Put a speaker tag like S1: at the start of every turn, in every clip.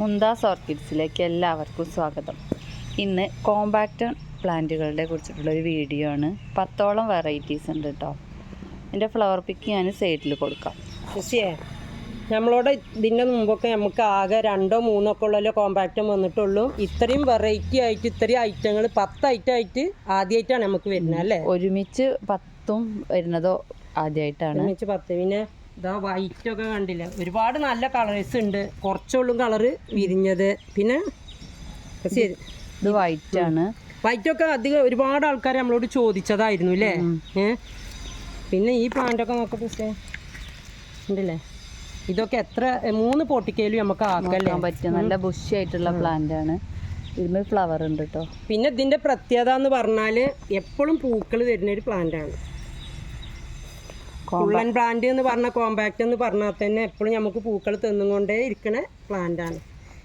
S1: മുന്താസ് ഓർക്കിഡ്സിലേക്ക് എല്ലാവർക്കും സ്വാഗതം. ഇന്ന് കോമ്പാക്റ്റ് പ്ലാന്റുകളുടെ കുറിച്ചിട്ടുള്ള ഒരു വീഡിയോ ആണ്. പത്തോളം വെറൈറ്റീസ് ഉണ്ട് കേട്ടോ എന്റെ ഫ്ലവർ പിക്ക് ഞാൻ സൈഡിൽ കൊടുക്കാം.
S2: ശശിയേ നമ്മളോട് ഇതിന്റെ മുമ്പൊക്കെ നമുക്ക് ആകെ രണ്ടോ മൂന്നോ ഒക്കെ ഉള്ളല്ലോ കോമ്പാക്റ്റും വന്നിട്ടുള്ളൂ. ഇത്രയും വെറൈറ്റി ആയിട്ട് ഇത്രയും ഐറ്റങ്ങൾ പത്ത് ഐറ്റം ആയിട്ട് ആദ്യമായിട്ടാണ് നമുക്ക് വരുന്നത് അല്ലേ?
S1: ഒരുമിച്ച് പത്തും വരുന്നതോ ആദ്യമായിട്ടാണ്
S2: ഒരുമിച്ച് പത്ത്. പിന്നെ ഇതാ വൈറ്റ് ഒക്കെ കണ്ടില്ല? ഒരുപാട് നല്ല കളേഴ്സ് ഉണ്ട്. കുറച്ചുള്ളും കളറ് വിരിഞ്ഞത്. പിന്നെ ശരി.
S1: ഇത് വൈറ്റ് ആണ്.
S2: വൈറ്റ് ഒക്കെ അധികം ഒരുപാട് ആൾക്കാർ നമ്മളോട് ചോദിച്ചതായിരുന്നു അല്ലേ? പിന്നെ ഈ പ്ലാന്റൊക്കെ നോക്കട്ടെ സിസ്റ്റേ. ഉണ്ടല്ലേ? ഇതൊക്കെ എത്ര മൂന്ന് പൊട്ടിക്കയിലും നമുക്ക്
S1: ആക്കാൻ പറ്റും. നല്ല ബുഷി ആയിട്ടുള്ള പ്ലാന്റ് ആണ്. ഇതിന് ഫ്ലവർ ഉണ്ട് കേട്ടോ
S2: പിന്നെ ഇതിന്റെ പ്രത്യേകത എന്ന് പറഞ്ഞാൽ എപ്പോഴും പൂക്കൾ തരുന്ന ഒരു പ്ലാന്റ് ആണ്. കുള്ളൻ പ്ലാന്റ് എന്ന് പറഞ്ഞ കോമ്പാക്ട് എന്ന് പറഞ്ഞാൽ തന്നെ എപ്പോഴും നമുക്ക് പൂക്കൾ തിന്നുകൊണ്ടേ ഇരിക്കണ പ്ലാന്റ് ആണ്.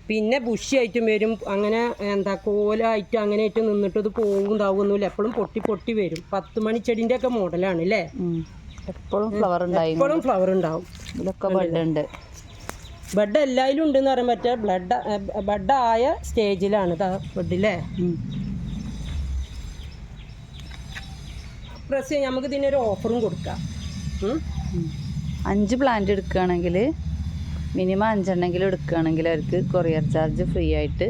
S2: പിന്നെ ബുഷി ആയിട്ടും വരും. അങ്ങനെ എന്താ കോലായിട്ട് അങ്ങനെ ആയിട്ട് നിന്നിട്ട് ഇത് പോവും ഇതാവുന്നില്ല എപ്പോഴും പൊട്ടി പൊട്ടി വരും. പത്ത് മണി ചെടിന്റെ ഒക്കെ മോഡലാണ് അല്ലേ?
S1: എപ്പോഴും ഫ്ലവർ ഉണ്ടാവും
S2: എപ്പോഴും ഫ്ലവർ ഉണ്ടാവും.
S1: ഇതൊക്കെ ബഡ് ഉണ്ട്
S2: ബഡ് എല്ലാവരും ഉണ്ടെന്ന് പറയാൻ പറ്റുക ബ്ലഡ് ബഡ് ആയ സ്റ്റേജിലാണ് ബഡ് അല്ലേ
S1: ഉം.
S2: പ്രസ് നമുക്ക് ഇതിനൊരു ഓഫറും കൊടുക്കാം.
S1: അഞ്ച് പ്ലാന്റ് എടുക്കുകയാണെങ്കിൽ മിനിമം അഞ്ചെണ്ണെങ്കിലും എടുക്കുകയാണെങ്കിൽ അവർക്ക് കൊറിയർ ചാർജ് ഫ്രീ ആയിട്ട്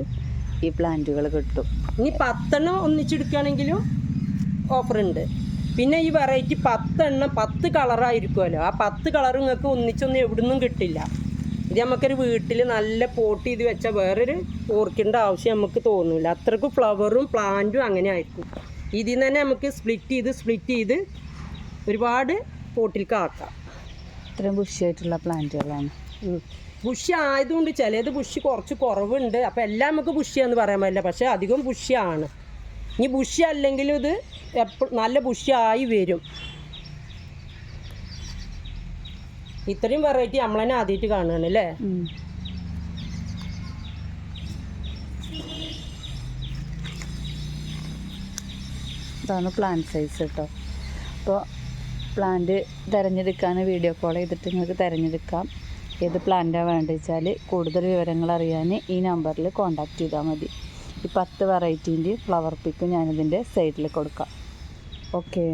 S1: ഈ പ്ലാന്റുകൾ കിട്ടും.
S2: ഇനി പത്തെണ്ണം ഒന്നിച്ചെടുക്കുകയാണെങ്കിലും ഓഫർ ഉണ്ട്. പിന്നെ ഈ വെറൈറ്റി പത്തെണ്ണം പത്ത് കളറായിരിക്കുമല്ലോ ആ പത്ത് കളർ നിങ്ങൾക്ക് ഒന്നിച്ചൊന്നും എവിടുന്നും കിട്ടില്ല. ഇത് നമുക്കൊരു വീട്ടിൽ നല്ല പോട്ട് ചെയ്ത് വെച്ചാൽ വേറൊരു ഓർക്കിഡിന്റെ ആവശ്യം നമുക്ക് തോന്നില്ല അത്രയ്ക്ക് ഫ്ലവറും പ്ലാന്റും അങ്ങനെ ആയിരിക്കും. ഇതിൽ നിന്ന് തന്നെ നമുക്ക് സ്പ്ലിറ്റ് ചെയ്ത് സ്പ്ലിറ്റ് ചെയ്ത് ഒരുപാട് പോട്ടിലേക്ക് ആക്കാം
S1: ഇത്രയും ബുഷിയായിട്ടുള്ള പ്ലാന്റുകളാണ്.
S2: ബുഷി ആയതുകൊണ്ട് ചിലത് ബുഷി കുറച്ച് കുറവുണ്ട്. അപ്പോൾ എല്ലാം നമുക്ക് ബുഷിയാന്ന് പറയാൻ പറ്റില്ല. പക്ഷേ അധികം ബുഷിയാണ്. ഇനി ബുഷി അല്ലെങ്കിലും ഇത് എപ്പോഴും നല്ല ബുഷിയായി വരും. ഇത്രയും വെറൈറ്റി നമ്മൾ തന്നെ ആദ്യമായിട്ട് കാണുകയാണ് അല്ലേ.
S1: ഇതാണ് പ്ലാന്റ് സൈസ് കേട്ടോ അപ്പോൾ പ്ലാന്റ് തിരഞ്ഞെടുക്കാൻ വീഡിയോ കോൾ ചെയ്തിട്ട് നിങ്ങൾക്ക് തിരഞ്ഞെടുക്കാം. ഏത് പ്ലാന്റാണ് വേണ്ടത് വെച്ചാൽ കൂടുതൽ വിവരങ്ങൾ അറിയാൻ ഈ നമ്പറിൽ കോൺടാക്റ്റ് ചെയ്താൽ മതി. ഈ പത്ത് വെറൈറ്റീന്റെ ഫ്ലവർ പിക്ക് ഞാനിതിന്റെ സൈഡിൽ കൊടുക്കാം. ഓക്കേ